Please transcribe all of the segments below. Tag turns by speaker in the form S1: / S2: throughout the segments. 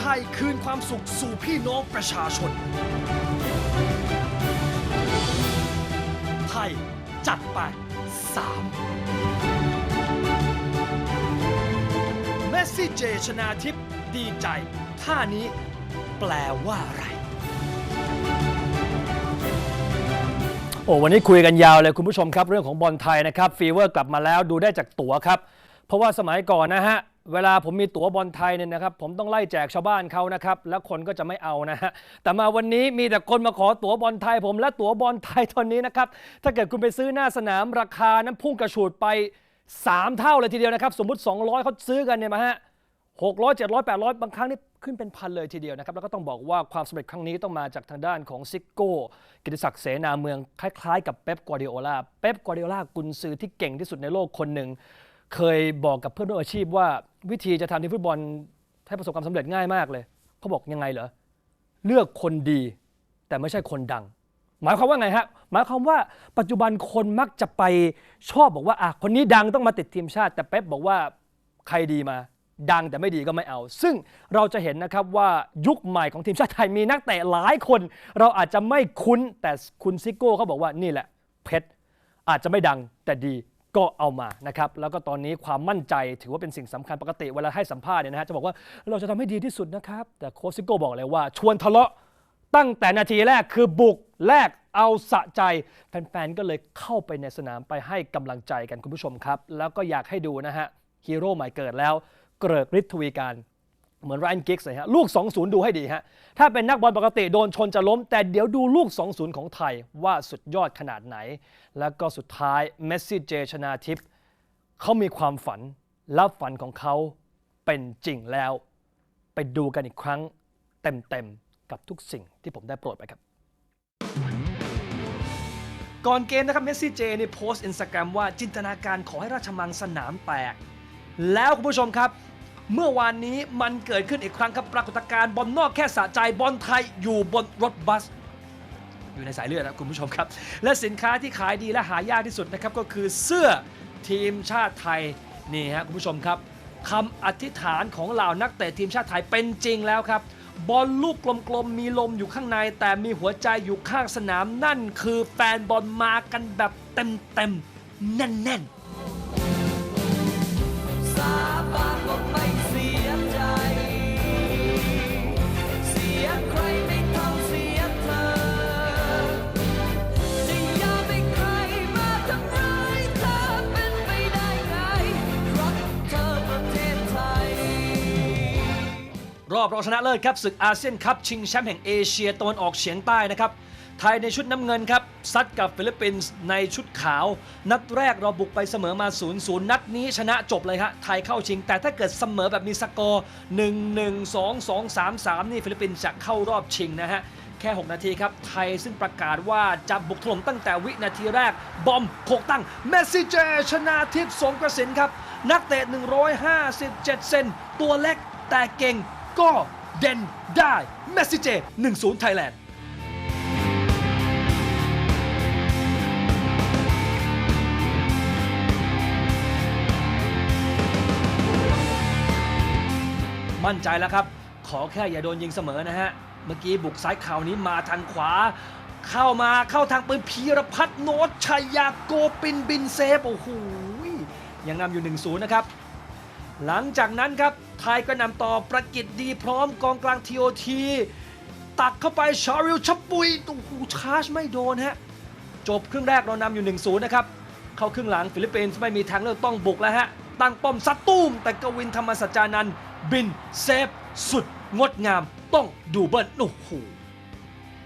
S1: ไทยคืนความสุขสู่พี่น้องประชาชน ไทยจัดไป3เมสซี่เจชนาทิพย์ดีใจ ท่านี้แปลว่าอะไร โอ้วันนี้คุยกันยาวเลยคุณผู้ชมครับ เรื่องของบอลไทยนะครับฟีเวอร์กลับมาแล้วดูได้จากตั๋วครับ เพราะว่าสมัยก่อนนะฮะ เวลาผมมีตั๋วบอลไทยเนี่ยนะครับ ผมต้องไล่แจกชาวบ้านเขานะครับ แล้วคนก็จะไม่เอานะฮะแต่มาวันนี้มีแต่คนมาขอตั๋วบอลไทย ผมและตั๋วบอลไทยตอนนี้นะครับ ถ้าเกิดคุณไปซื้อหน้าสนามราคานั้นพุ่งกระฉูดไป 3 เท่าเลยทีเดียวนะครับ สมมุติ 200เขาซื้อกันเนี่ยมาฮะ600 700 800บางครั้งนี่ขึ้นเป็นพันเลยทีเดียวนะครับ แล้วก็ต้องบอกว่าความสำเร็จครั้งนี้ต้องมาจากทางด้านของซิโก้กิติศักดิ์เสนาเมืองคล้ายๆ กับเป๊ปกัวเดโอลาเป๊ปกัวเดโอลากุนซือที่เก่งที่สุดในโลกคนหนึ่ง เคยบอกกับเพื่อนร่วมอาชีพว่าวิธีจะทำทีมฟุตบอลให้ประสบความสำเร็จง่ายมากเลยเขาบอกยังไงเหรอเลือกคนดี แต่ไม่ใช่คนดัง หมายความว่าไงฮะหมายความว่าปัจจุบันคนมักจะไปชอบบอกว่าอะคนนี้ดังต้องมาติดทีมชาติ แต่เป๊ปบอกว่าใครดีมา ดังแต่ไม่ดีก็ไม่เอา ซึ่งเราจะเห็นนะครับว่ายุคใหม่ของทีมชาติไทยมีนักเตะหลายคน เราอาจจะไม่คุ้นแต่คุณซิโก้เขาบอกว่านี่แหละเพชรอาจจะไม่ดังแต่ดี ก็เอามานะครับแล้วก็ตอนนี้ความมั่นใจถือว่าเป็นสิ่งสำคัญปกติเวลาให้สัมภาษณ์เนี่ยนะฮะจะบอกว่าเราจะทำให้ดีที่สุดนะครับ แต่โค้ชซิโก้บอกเลยว่า ชวนทะเลาะตั้งแต่นาทีแรกคือบุกแรกเอาสะใจแฟนๆก็เลยเข้าไปในสนามไปให้กำลังใจกันคุณผู้ชมครับ แล้วก็อยากให้ดูนะฮะฮีโร่ใหม่เกิดแล้ว เกริกฤทธิ์ทวีการ เหมือนไรอันกิกส์เลยฮะลูก 2-0 ดูให้ดีฮะถ้าเป็นนักบอลปกติโดนชนจะล้ม แต่เดี๋ยวดูลูก 2-0 ของไทยว่าสุดยอดขนาดไหน แล้วก็สุดท้ายเมสซี่เจชนาทิพย์เขามีความฝันและฝันของเขาเป็นจริงแล้ว ไปดูกันอีกครั้งเต็มๆ กับทุกสิ่งที่ผมได้โปรดไปครับ ก่อนเกมนะครับเมสซี่เจนี่โพสต์อินสตาแกรมว่าจินตนาการขอให้ราชมังสนามแตก แล้วคุณผู้ชมครับ เมื่อวานนี้มันเกิดขึ้นอีกครั้งครับปรากฏการณ์บอลนอกแค่สะใจบอลไทยอยู่บนรถบัส อยู่ในสายเลือดนะคุณผู้ชมครับ และสินค้าที่ขายดีและหายากที่สุดนะครับก็คือเสื้อทีมชาติไทยนี่ฮะคุณผู้ชมครับคำอธิษฐานของเหล่านักเตะทีมชาติไทยเป็นจริงแล้วครับ บอลลูกกลมๆมีลมอยู่ข้างใน แต่มีหัวใจอยู่ข้างสนามนั่นคือแฟนบอลมากันแบบเต็มๆแน่นๆ
S2: อ
S1: บรองชนะเลิศครับศึกอาเซียนคัพชิงแชมป์แห่งเอเชียตะวันออกเฉียงใต้นะครับไทยในชุดน้ำเงินครับซัดกับฟิลิปปินส์ในชุดขาว นัดแรกเราบุกไปเสมอมา 0-0 นัดนี้ชนะจบเลยฮะไทยเข้าชิง แต่ถ้าเกิดเสมอแบบมีสกอร์ 1-1 2-2 3-3 นี่ฟิลิปปินส์จะเข้ารอบชิงนะฮะแค่ 6 นาทีครับ ไทยซึ่งประกาศว่าจะบุกถล่มตั้งแต่วินาทีแรก บอมโขกตั้ง เมสซี่เจ ชนาทิพย์สงกระสินครับ นักเตะ 157 เซน ตัวเล็กแต่เก่ง ก็เด่นได้เมสซี่เจ1-0ไทยแลนด์มั่นใจแล้วครับ ขอแค่อย่าโดนยิงเสมอนะฮะ เมื่อกี้บุกซ้ายข่าวนี้มาทางขวา เข้ามาเข้าทางปืนพีรพัฒน์โนชัยยาโกปินบินเซฟ โอ้โหยังนำอยู่ 1-0 นะครับ หลังจากนั้นครับ ไทยก็นำต่อประกิตดีพร้อมกองกลางทีโอทีตักเข้าไปชาริลชับปุยโอ้โหชาร์จไม่โดนฮะ จบครึ่งแรกเรานำอยู่ 1-0 นะครับ เข้าครึ่งหลังฟิลิปปินส์ไม่มีทางเลือกต้องบุกแล้วฮะ ตั้งป้อมซัดตุ้ม แต่กวินธรรมสัจจานันบินเซฟ สุด งดงาม ต้องดูเบิ้ลโอ้โห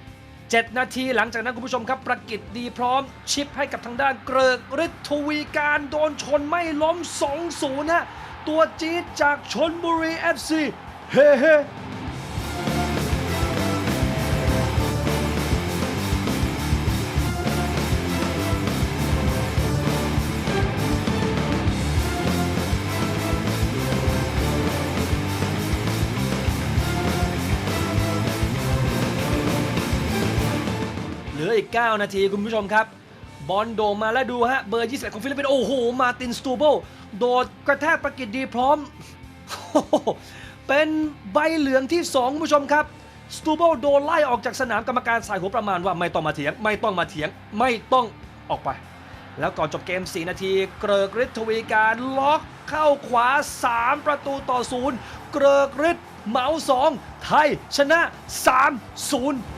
S1: 7นาทีหลังจากนั้นคุณผู้ชมครับ ประกิตดีพร้อมชิปให้กับทางด้านเกริกฤทธิ์ทวีการโดนชนไม่ล้ม 2-0ฮะ ตัวจี๊ดจากชนบุรี FC เฮ้เฮ้เหลืออีก 9 นาทีคุณผู้ชมครับ บอลโด่งมาแล้วดูฮะ เบอร์ 21 ของฟิลิปปินส์โอ้โห มาตินสตูเบิลโดดกระแทกประกิตดีพร้อม เป็นใบเหลืองที่2คุณผู้ชมครับ สตูเบิลโดนไล่ออกจากสนามกรรมการสายหัวประมาณว่าไม่ต้องมาเถียง ไม่ต้องมาเถียง ไม่ต้องออกไป แล้วก่อนจบเกม 4 นาที เกริกฤทธิ์ทวีการล็อกเข้าขวา 3 ประตูต่อศูนย์เกริกฤทธิ์เหมา2ไทยชนะ 3-0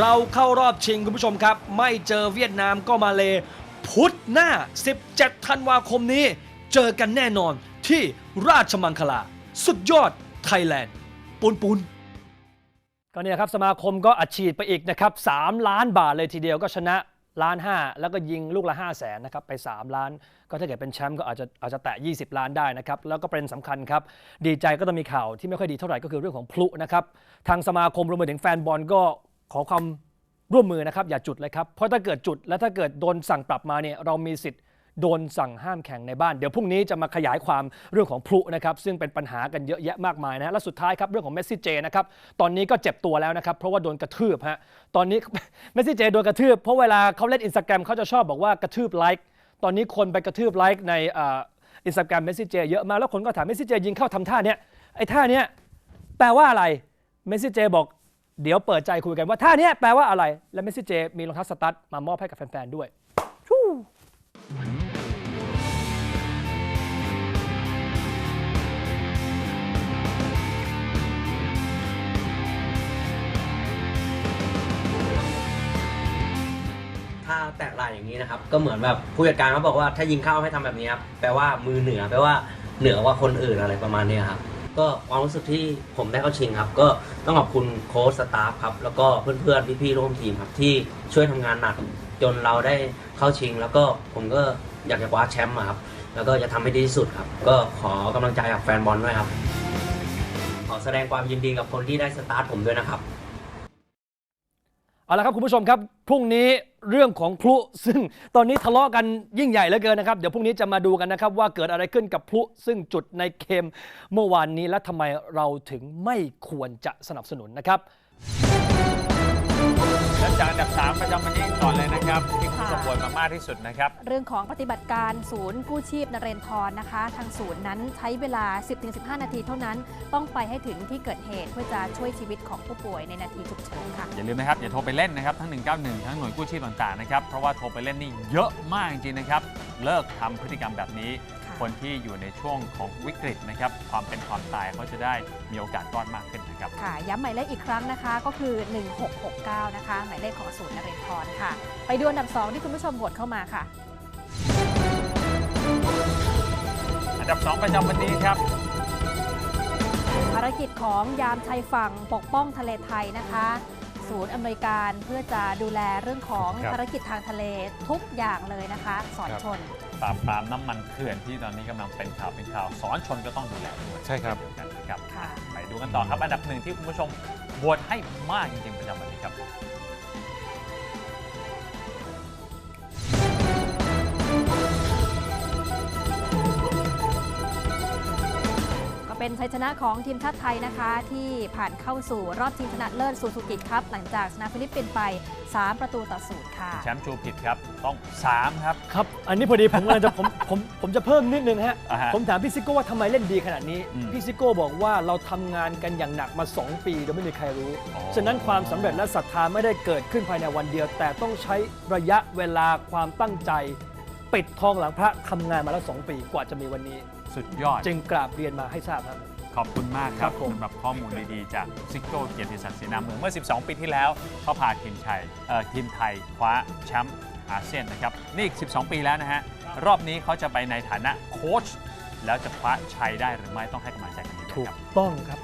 S1: เราเข้ารอบชิงคุณผู้ชมครับ ไม่เจอเวียดนามก็มาเลพุธหน้า 17 ธันวาคมนี้ เจอกันแน่นอนที่ราชมังคลา สุดยอดไทยแลนด์ปุนปุนก็เนี่ยครับสมาคมก็อัดฉีดไปอีกนะครับ3ล้านบาทเลยทีเดียวก็ชนะล้าน5แล้วก็ยิงลูกละ5 0 0แสนนะครับไป 3 ล้าน ก็ถ้าเกิดเป็นแชมป์ก็อาจจะอาจจะแตะ 20 ล้านได้นะครับ แล้วก็เป็นสำคัญครับ ดีใจก็ต้องมีข่าวที่ไม่ค่อยดีเท่าไหร่ก็คือเรื่องของพลุนะครับ ทางสมาคมรวมไปถึงแฟนบอลก็ ขอความร่วมมือนะครับ อย่าจุดเลยครับ เพราะถ้าเกิดจุดแล้วถ้าเกิดโดนสั่งปรับมาเนี่ยเรามีสิทธิ์โดนสั่งห้ามแข่งในบ้าน เดี๋ยวพรุ่งนี้จะมาขยายความเรื่องของพลุนะครับ ซึ่งเป็นปัญหากันเยอะแยะมากมายนะฮะและสุดท้ายครับ เรื่องของเมสซี่เจนะครับ ตอนนี้ก็เจ็บตัวแล้วนะครับ เพราะว่าโดนกระทืบฮะตอนนี้ เมสซี่เจโดนกระทืบ เพราะเวลาเขาเล่นอินสตาแกรมเขาจะชอบบอกว่ากระทืบไลค์ตอนนี้คนไปกระทืบไลค์ในอินสตาแกรมเมสซี่เจเยอะมากแล้วคนก็ถามเมสซี่เจยิงเข้าทำท่าเนี้ยไอ้ท่าเนี้ยแปลว่าอะไรเมสซี่เจบอก เดี๋ยวเปิดใจคุยกันว่าท่าเนี้ยแปลว่าอะไร และเมสซี่เจมีรองเท้าสตั๊ดมามอบให้กับแฟนๆด้วย
S3: ถ้าแตกลายอย่างนี้นะครับ ก็เหมือนแบบผู้จัดการเขาบอกว่าถ้ายิงเข้าให้ทำแบบนี้ครับแปลว่ามือเหนือแปลว่าเหนือกว่าคนอื่นอะไรประมาณเนี้ยครับ ก็ความรู้สึกที่ผมได้เข้าชิงครับ ก็ต้องขอบคุณโค้ชสตาฟครับ แล้วก็เพื่อนๆพี่ๆร่วมทีมครับที่ช่วยทำงานหนักจนเราได้เข้าชิง แล้วก็ผมก็อยากจะคว้าแชมป์ครับ แล้วก็จะทำให้ดีที่สุดครับ ก็ขอกำลังใจจากแฟนบอลด้วยครับ ขอแสดงความยินดีกับคนที่ได้สตาร์ทผมด้วยนะครับ
S1: เอาละครับคุณผู้ชมครับพรุ่งนี้ เรื่องของพลุซึ่งตอนนี้ทะเลาะกันยิ่งใหญ่เหลือเกินนะครับ เดี๋ยวพรุ่งนี้จะมาดูกันนะครับว่าเกิดอะไรขึ้นกับพลุซึ่งจุดในเกมเมื่อวานนี้และทำไมเราถึงไม่ควรจะสนับสนุนนะครับ
S4: เริ่มจากอันดับ 3 ประจำวันนี้ก่อนเลยนะครับที่คุณสมบูรณ์มามากที่สุดนะครับ
S5: เรื่องของปฏิบัติการศูนย์กู้ชีพนเรนทรนะคะ ทางศูนย์นั้นใช้เวลา 10-15 นาทีเท่านั้น ต้องไปให้ถึงที่เกิดเหตุเพื่อจะช่วยชีวิตของผู้ป่วยในนาทีฉุกเฉินค่ะ
S4: อย่าลืมนะครับ อย่าโทรไปเล่นนะครับ ทั้ง 191 ทั้งหน่วยกู้ชีพต่างๆนะครับ เพราะว่าโทรไปเล่นนี่เยอะมากจริงๆนะครับ เลิกทำพฤติกรรมแบบนี้
S5: ค่ะ
S4: คนที่อยู่ในช่วงของวิกฤตนะครับความเป็นความตายเขาจะได้มีโอกาสรอดมากขึ้นนะครับ
S5: ค่ะ ย้ำหมายเลขอีกครั้งนะคะก็คือ 1669 นะคะ หมายเลขของศูนย์นเรนทรค่ะ ไปดูอันดับ 2 ที่คุณผู้ชมโหวตเข้ามาค่ะ
S4: อันดับ 2 ประจำวันนี้ครับ
S5: ภารกิจของยามชายฝั่งปกป้องทะเลไทยนะคะศูนย์อำนวยการเพื่อจะดูแลเรื่องของ
S4: ครับ
S5: ภารกิจทางทะเลทุกอย่างเลยนะคะ สอน
S4: ครับ
S5: ชน
S4: ปราบปรามน้ำมันเถื่อนที่ตอนนี้กำลังเป็นข่าวเป็นข่าวสอนชนก็ต้องดูแลด้วย
S6: ใช่ครับ
S4: เดียวกันนะครับ
S5: ค่ะ
S4: ไปดูกันต่อครับ อันดับหนึ่งที่คุณผู้ชมโหวตให้มากจริงๆประจำวันนี้ครับ
S5: เป็นชัยชนะของทีมชาติไทยนะคะ ที่ผ่านเข้าสู่รอบชิงชนะเลิศซูซูกิครับ หลังจากชนะฟิลิปปินส์ไป 3 ประตูต่อศูนย์ค่ะ
S4: แชมป์ชูผิดครับ ต้อง 3 ครับ
S1: ครับ อันนี้พอดีผมกำลังจะผมผมผมจะเพิ่มนิดนึงฮะ
S4: อ่าฮะ
S1: ผมถามพี่ซิโก้ว่าทำไมเล่นดีขนาดนี้
S4: อืม
S1: พี่ซิโก้บอกว่าเราทำงานกันอย่างหนักมา 2 ปีโดยไม่มีใครรู้
S4: อ๋อ
S1: ฉะนั้นความสำเร็จและศรัทธาไม่ได้เกิดขึ้นภายในวันเดียว แต่ต้องใช้ระยะเวลาความตั้งใจ ปิดทองหลังพระทำงานมาแล้ว 2 ปีกว่าจะมีวันนี้
S4: สุดยอด
S1: จึงกราบเรียนมาให้ทราบครับ
S4: ขอบคุณมากค
S1: ครั
S4: รับบ
S1: ผม
S4: สำหรับข้อมูลดีๆ จากซิโก้เกียรติศักดิ์ศรีนามเมืองเมื่อ 12 ปีที่แล้วเขาพาทีมไทยเอ่อทีมไทยคว้าแชมป์อาเซียนนะครับนี่อีก 12 ปีแล้วนะฮะรอบนี้เขาจะไปในฐานะโค้ชแล้วจะคว้าชัยได้หรือไม่ต้องให้กำลังใจกันดีๆ
S1: ถูก
S4: ครับ
S1: ต้องครับ